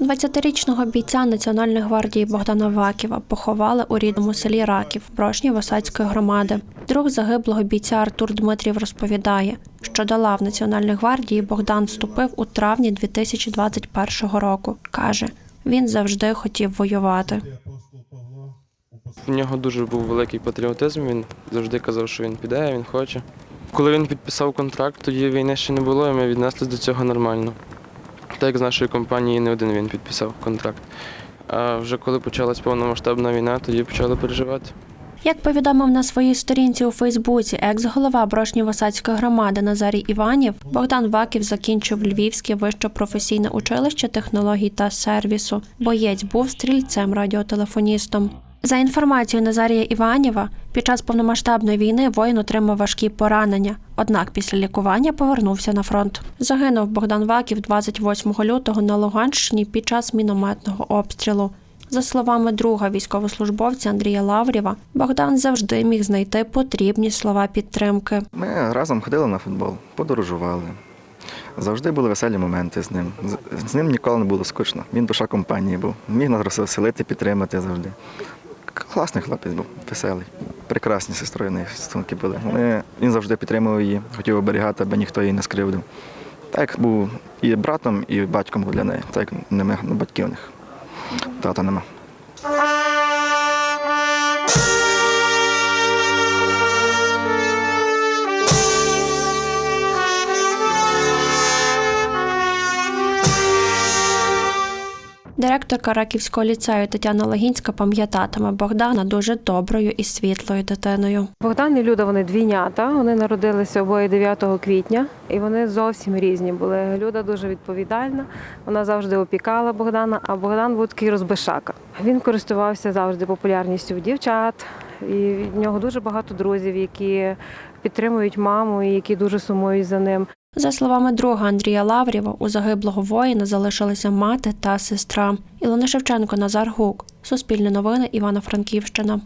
20-річного бійця Національної гвардії Богдана Ваківа поховали у рідному селі Раків Брошні Восацької громади. Друг загиблого бійця Артур Дмитрів розповідає, що до лав Національної гвардії Богдан вступив у травні 2021 року. каже, він завжди хотів воювати. У нього дуже був великий патріотизм. Він завжди казав, що він піде, він хоче. Коли він підписав контракт, тоді війни ще не було, і ми віднеслись до цього нормально. Так з нашої компанії не один він підписав контракт. А вже коли почалась повномасштабна війна, тоді почали переживати. Як повідомив на своїй сторінці у Фейсбуці екс-голова Брошньо-Восацької громади Назарій Іванів, Богдан Ваків закінчив Львівське вище професійне училище технологій та сервісу. Боєць був стрільцем-радіотелефоністом. За інформацією Назарія Іванєва, під час повномасштабної війни воїн отримав важкі поранення. Однак після лікування повернувся на фронт. Загинув Богдан Ваків 28 лютого на Луганщині під час мінометного обстрілу. За словами друга військовослужбовця Андрія Лаврєва, Богдан завжди міг знайти потрібні слова підтримки. Ми разом ходили на футбол, подорожували. Завжди були веселі моменти з ним. З- З ним ніколи не було скучно. Він душа компанії був. Міг нас розвеселити, підтримати завжди. Класний хлопець був, веселий. Прекрасні сестрою неї стосунки були. Але він завжди підтримував її, хотів оберігати, аби ніхто її не скривдив. Так був і братом, і батьком був для неї. Так як нема ну, батьків них. Тата нема. Директорка Раківського ліцею Тетяна Лагінська пам'ятатиме Богдана дуже доброю і світлою дитиною. Богдан і Люда вони двійнята. Вони народилися обоє 9 квітня, і вони зовсім різні були. Люда дуже відповідальна, вона завжди опікала Богдана, а Богдан був такий розбишака. Він користувався завжди популярністю у дівчат, і від нього дуже багато друзів, які підтримують маму і які дуже сумують за ним. За словами друга Андрія Лаврєва, у загиблого воїна залишилися мати та сестра. Ілона Шевченко, Назар Гук. Суспільне новини Івано-Франківщина.